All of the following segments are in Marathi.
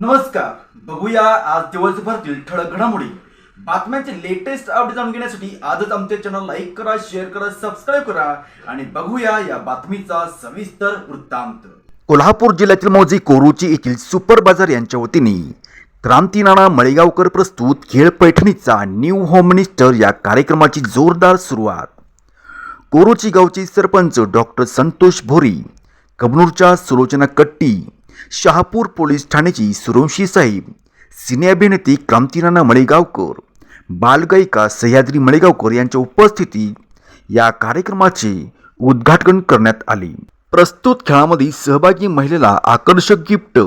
नमस्कार. बघूया आज दिवसभरातील ठळक घडामोडी. बातम्यांचे लेटेस्ट अपडेट जाणून घेण्यासाठी आजच आमच्या चॅनल लाईक करा शेअर करा सबस्क्राईब करा आणि बघूया या बातमीचा सविस्तर वृत्तांत. कोल्हापूर जिल्ह्यातील मौजे कोरूची येथील सुपर बाजार यांच्या वतीने क्रांती नाना मळेगावकर प्रस्तुत खेळ पैठणीचा न्यू होम मिनिस्टर या कार्यक्रमाची जोरदार सुरुवात. कोरूची गावचे सरपंच डॉक्टर संतोष भोरी कबनूरच्या सुलोचना कट्टी शहापूर पोलीस ठाण्याची सुरवंशी साहेब सिने अभिनेती मळेगावकर बालगायिका सह्याद्री मळेगावकर यांच्या उपस्थितीत या कार्यक्रमाचे उद्घाटन करण्यात आले. प्रस्तुत खेळामध्ये सहभागी महिलेला आकर्षक गिफ्ट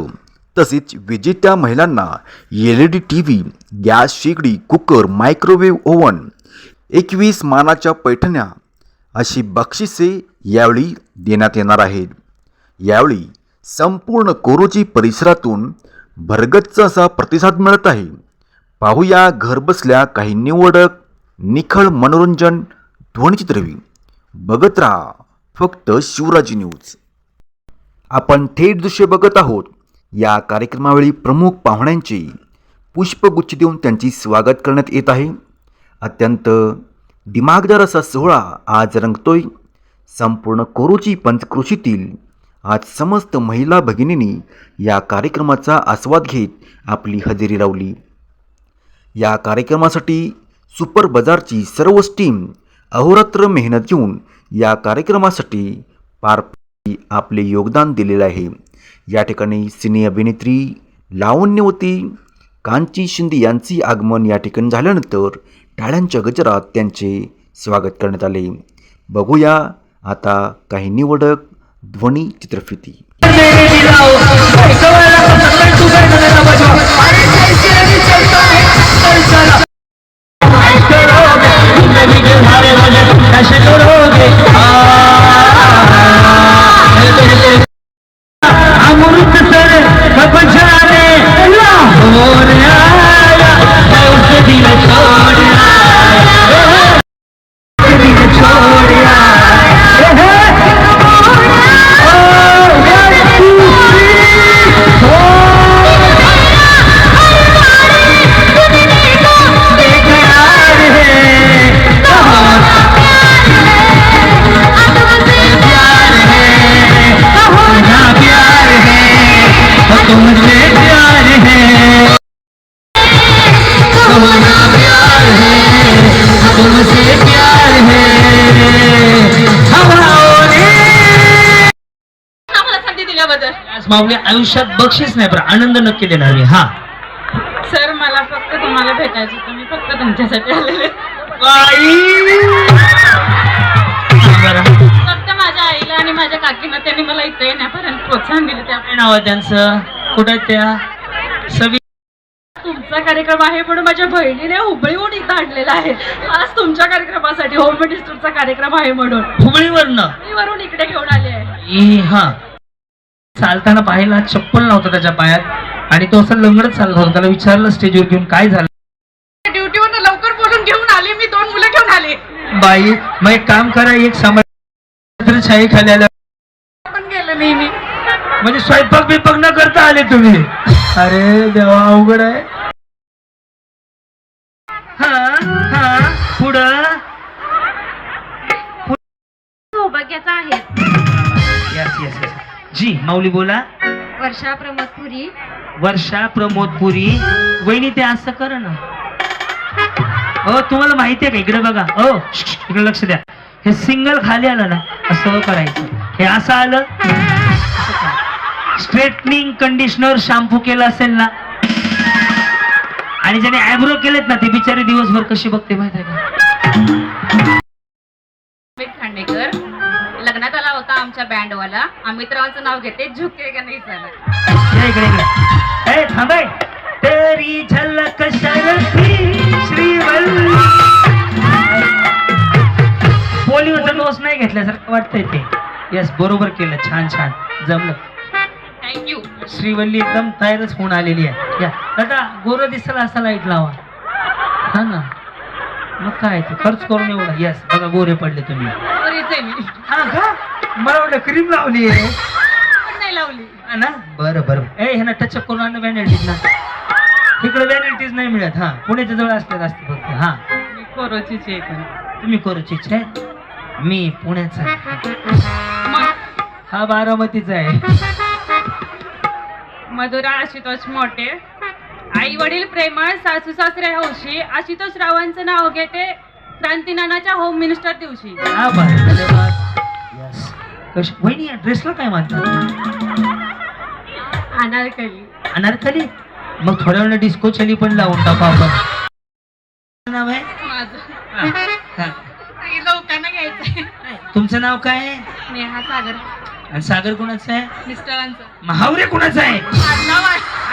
तसेच विजेत्या महिलांना L E D T V gas शेगडी कुकर मायक्रोवेव्ह ओव्हन एकवीस मानाच्या पैठण्या अशी बक्षिसे यावेळी देण्यात येणार आहेत. यावेळी संपूर्ण कोरोची परिसरातून भरगच्च असा प्रतिसाद मिळत आहे. पाहूया घरबसल्या काही निवडक निखळ मनोरंजन ध्वनिचित्रवी बघत राहा फक्त शिवराजी न्यूज. आपण थेट दृश्य बघत आहोत. या कार्यक्रमावेळी प्रमुख पाहुण्यांचे पुष्पगुच्छ देऊन त्यांची स्वागत करण्यात येत आहे. अत्यंत दिमागदार असा सोहळा आज रंगतोय. संपूर्ण कोरोची पंचकृषीतील आज समस्त महिला भगिनींनी या कार्यक्रमाचा आस्वाद घेत आपली हजेरी लावली. या कार्यक्रमासाठी सुपर बाजारची सर्वच टीम अहोरात्र मेहनत घेऊन या कार्यक्रमासाठी पार आपले योगदान दिलेले आहे. या ठिकाणी सिने अभिनेत्री लावण्यवती कांची शिंदे यांचे आगमन या ठिकाणी झाल्यानंतर टाळ्यांच्या गजरात त्यांचे स्वागत करण्यात आले. बघूया आता काही निवडक ध्वनी चित्रफिती. माऊली आयुष्यात बक्षीस नाही पण आनंद नक्की देणार मी हा. सर मला फक्त तुम्हाला भेटायचं मी फक्त तुमच्यासाठी आलेले फक्त माझ्या आईला आणि माझ्या काकींना त्यांनी मला इथे येण्यापर्यंत प्रोत्साहन दिलं त्या काय नाव आहे त्यांचं? कुठं आहेत त्या? सवी तुमचा कार्यक्रम आहे म्हणून माझ्या बहिणीने हुबळीहून इथं आणलेला आहे. आज तुमच्या कार्यक्रमासाठी होम मिनिस्टरचा कार्यक्रम आहे म्हणून. हुबळीवरनं? मी वरून इकडे घेऊन आले आहे. ई, हा. चालताना पाहिला चप्पल नव्हता त्याच्या पायात. आणि तो असं लंगडत चालत होता. त्याला विचारलं स्टेजवर घेऊन काय झालं? ड्युटीवर लवकर बोलून घेऊन आले. मी दोन मुलं घेऊन आले. बाई मग एक काम करा एक सामान्य छाई खाली आल्या. पण गेलं नेहमी. म्हणजे स्वयंपाक बिपाक न करता आले तुम्ही? अरे देवा अवघड आहे. हा हा पुढं. सौभाग्याचा आहे. यस यस यस जी माऊली बोला. वर्षा प्रमोदपुरी वर्षा प्रमोदपुरी वहिनी ते असं कर ना. हो तुम्हाला माहिती आहे का? इकडे बघा. हो इकडे लक्ष द्या. हे सिंगल खाली आलं ना असं करायचं. हे असं आलं. स्ट्रेटनिंग कंडिशनर शॅम्पू केला असेल ना आणि ज्याने आयब्रो केलेत ना ते बिचारे दिवसभर कशी बघते माहिती आहे का? खांडेकर. आमच्या बँडवाला अमितरावांचं नाव घेते झुके का नाही झालं? इकडे इकडे ए थांबाय तेरी झलक शरती श्रीवल्ली पोलिओचा डोस नाही घेतल्यासारखं वाटतंय ते. येस बरोबर केलं. छान छान. जमलं. थँक्यू श्रीवल्ली एकदम तयारच होऊन आलेली आहे. या. दादा गोर दिसला असा लाइट लावा. हा ना? मग काय ते? खर्च करून एवढा. येस बघा गोरे पडले तुम्ही. हा का? मला वाटलं क्रीम लावली आहे. पण नाही लावली. हा ना? बरं बरं. ए ह्यांना टच करून आणलं व्हॅनिटीज ना इकडे व्हॅनिटीज नाही मिळत हा. पुण्याच्या जवळ असतात असते फक्त हा. मी कोरोचीची आहे तुम्ही करूची इच्छा आहे? मी पुण्याचा आहे. हा बारामतीचा आहे. मधुरा आशुतोष मोठे. आई वडील प्रेमळ सासू सासरे हौशी. आशुतोष रावांचं नाव घेते क्रांतीनानाच्या होम मिनिस्टर दिवशी. हा बरं धन्यवाद Yes. कश वहिनी या ड्रेसला काय म्हणतात अनारकली. अनारकली? मग थोड्या वेळा डिस्को चली पण लावून टाकू आपण. नाव आहे. लोकांना घ्यायचंय तुमचं नाव काय आहे? नेहा सागर. आणि सागर कोणाचं आहे? मिस्टरांचं महावरे कोणाचं आहे.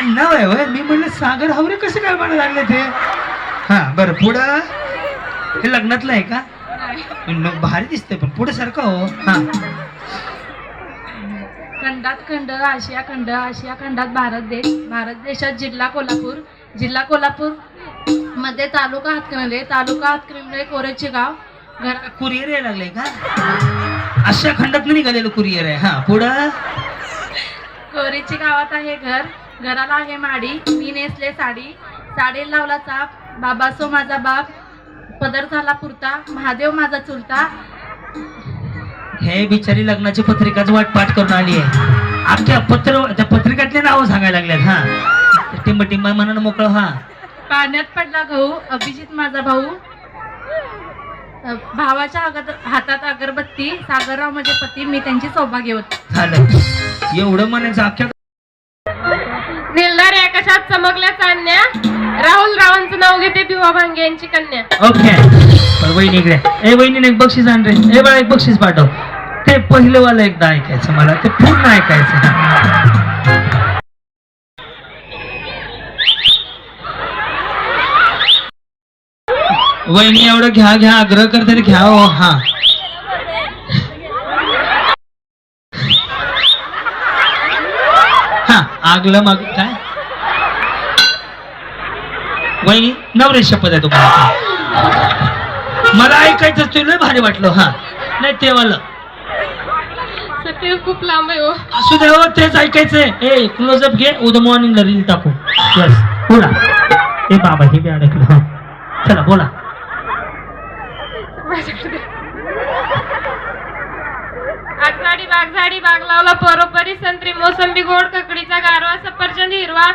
नाव आहे. होय. मी म्हणलं सागर हावरे कसे काय म्हणायला लागले ते हा बरं पुढं? हे लग्नातलं आहे का? मग भारी दिसतंय पण पुढे सारखं हो. हा. खंडात खंड आशिया खंड आशिया खंडात भारत देश. भारत देशात जिल्हा कोल्हापूर. जिल्हा कोल्हापूरमध्ये तालुका हातकणंगले. तालुका हातकणंगले कोरेचे गाव. घर कुरिअर यायला लागलंय का? अशा खंडात निघालेलं कुरिअर आहे. हा पुढं? कोरेची गावात आहे घर. घराला आहे माडी. मी नेसले साडी. साडी लावला चाप. बाबासो माझा बाप. पदर झाला पुरता महादेव माझा चुलता. हे बिचारी लग्नाची पत्रिकाच वाटपाट करून आली आहे. अख्ख्या पत्र त्या पत्रिकातले नावं सांगायला लागल्यात हा. टिंब टिंब मनानं मोकळं हा. पाण्यात पडला गहू अभिजित माझा भाऊ. भावाच्या हातात अगरबत्ती सागरराव माझे पती मी त्यांची सौभाग्यवती झालं. एवढं म्हणायचं अख्ख्या निलदार कशात चमकल्या चांदण्या? नाव घेते भिवा भांगे यांची कन्या. ओके. वहिनी इकडे. ए वहिनीने एक बक्षीस आण रे. ए बाळा एक बक्षीस पाठव. ते पहिलं वाला एकदा ऐकायचं मला. ते पूर्ण ऐकायचं. वहिनी एवढं घ्या घ्या आग्रह करते रे, घ्या हो हा. हा आगलं मग काय? वहिनी नवरे शपथ आहे तुम्हाला. मला ऐकायचं ते लय भारी वाटलं हा. नाही ते वाला. खूप लांब आहे हो. असू दे हो तेच ऐकायचंय. ए क्लोजअप घे उद्या मॉर्निंगला रील टाकू. यस बोला. ए बाबा हे बी अडकलं. हा. चला बोला. आगझाडी बागझाडी बाग लावला परोपरी संत्री मोसंबी गोड ककडीचा गारवा सफरचंद हिरवा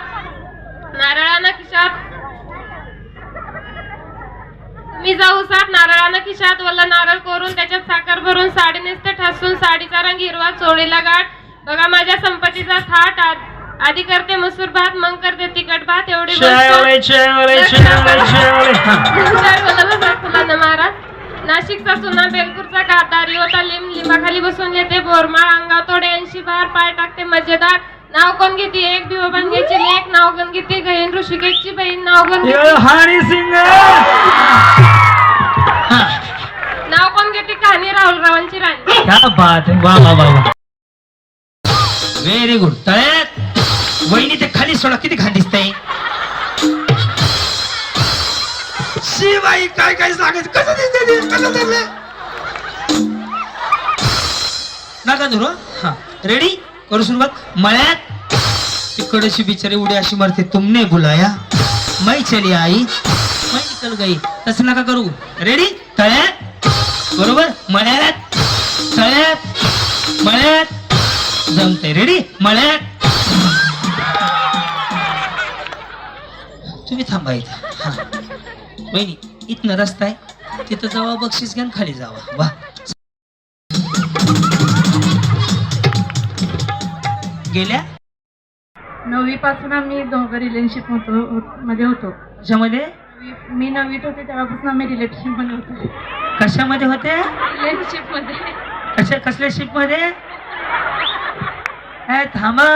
नारळानं खिशात मी जाऊ सात नारळानं खिशात वल्ल नारळ कोरून त्याच्यात साखर भरून साडी नेसते ठासून साडीचा रंग हिरवा चोळीला गाठ. बघा माझ्या संपत्तीचा थाट आधी करते मसूर भात मग करते तिखट भात एवढी महाराज. नाशिकचा सुना बेलपूरचा गादार योता लिंब लिंबाखाली बसून येते बोरमाळ अंगाव तोडे ऐंशी बार पाय टाकते मजेदार. नाव कोण घेते? एक भिव भांग्याची लेख नाव कोण घेते. गहीन ऋषिकेशची बहीण नाव कोण घेते. हरी सिंग रावांची राणी. क्या बात आहे वा वा वा वा व्हेरी गुड तळ्यात वहिनी ते खाली सोडा किती घाण दिसतंय. शिवाई काय काय सांगायचं? कसं दिसतंय ते? कसं दिसतंय? नका धरू हं? हा. रेडी करू सुरुवात. मळ्यात. तिकडची बिचारी उडी अशी मारते तुमने बुलाया मै चली आई मै निकल गई. तसं नका करू. रेडी तळ्यात बरोबर? मळ्यात? तळ्यात? मळ्यात? जमते रेडी मळ्यात? तुम्ही थांबा इथं. हा. वहिनी इथनं रस्ता आहे. तिथं जावा बक्षीस घ्या आणि खाली जावा. वा. गेल्या? नववी पासून आम्ही दोघं रिलेशनशिप होतो मध्ये होतो. कशामध्ये? नववी- मी नववीत होते तेव्हापासून आम्ही रिलेशनशिपमध्ये होतो. कशामध्ये होते? रिलेशनशिपमध्ये कशा कसल्या शिपमध्ये थांबा.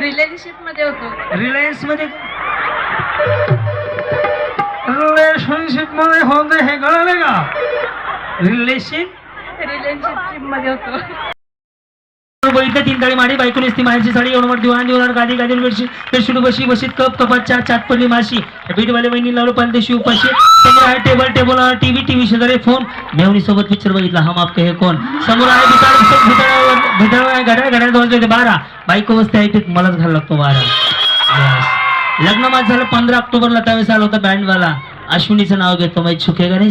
रिलेशनशिपमध्ये होतो. रिलायन्समध्ये रिलेशनशिपमध्ये होते हे कळलं का? रिलेशन रिलेशनशिपमध्ये होतो. बघितलं तीन तळी माडी बायको नेसती माझी साडी एवढं मोठी दिवाण दिवणार गादी गादी मिरची बेडशीट बशी बशीत कप कपात चार चाट पडली माशी. बीटवाले वहिनी लावलं पालते उपाशी समोर आहे टेबल टेबल टीव्ही टीव्ही शेजारी फोन मेवणी सोबत पिक्चर बघितला हम आपके हे कोण? समोर आहे भिताळ भिताळ घड्याळ घड्याळ बारा. बायको बसते आहे ते मलाच घाल लागतो बारा लग्न माझं झालं पंधरा ऑक्टोबरला त्यावेळेस आला होता बँडवाला. अश्विनीचं नाव घेतो माहीत चुकेगा नाही?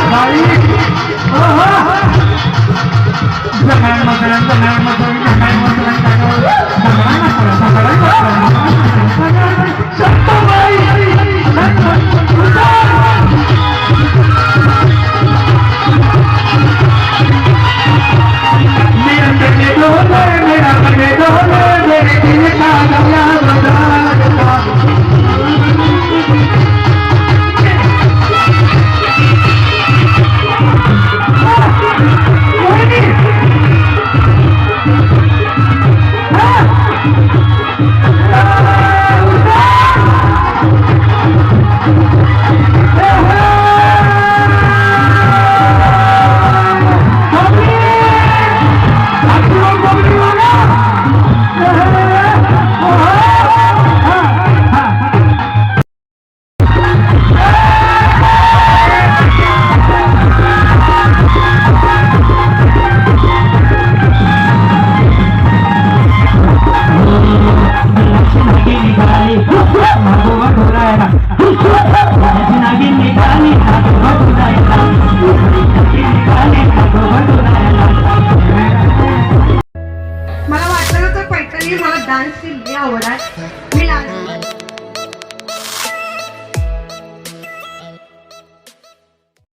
मला वाटलं नव्हतं पैठणी मला डान्सची लई आवड आहे. मी